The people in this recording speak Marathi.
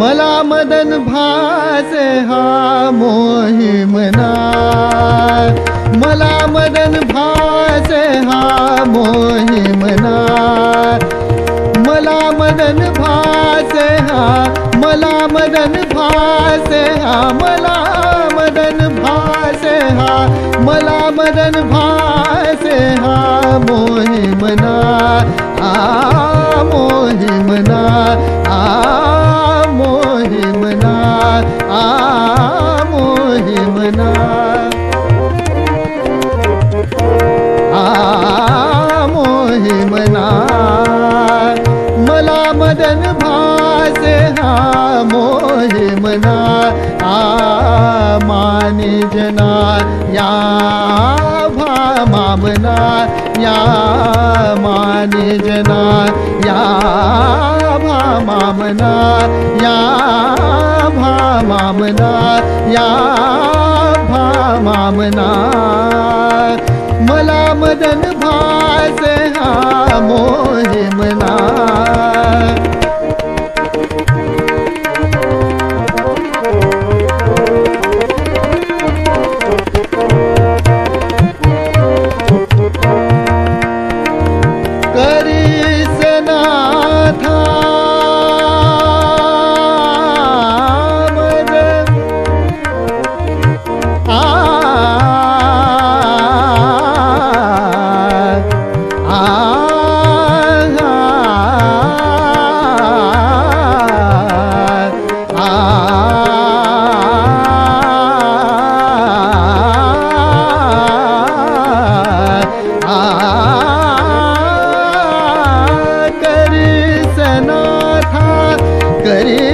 मला मदन भास हा मोहिमना मला मदन भास हा मोहिमना मला मदन भास हा मला मदन भास हा मला भास हा मला मदन भास हा मोही मना आ मोही मना आ मोही मना आ मोही मना. आ मोही मना मला मदन मोही मना आ माने जना या भा मामना या माने जना या भा मामना या भा मामना या भा मामना। मला मदन भास करी सनाथा करी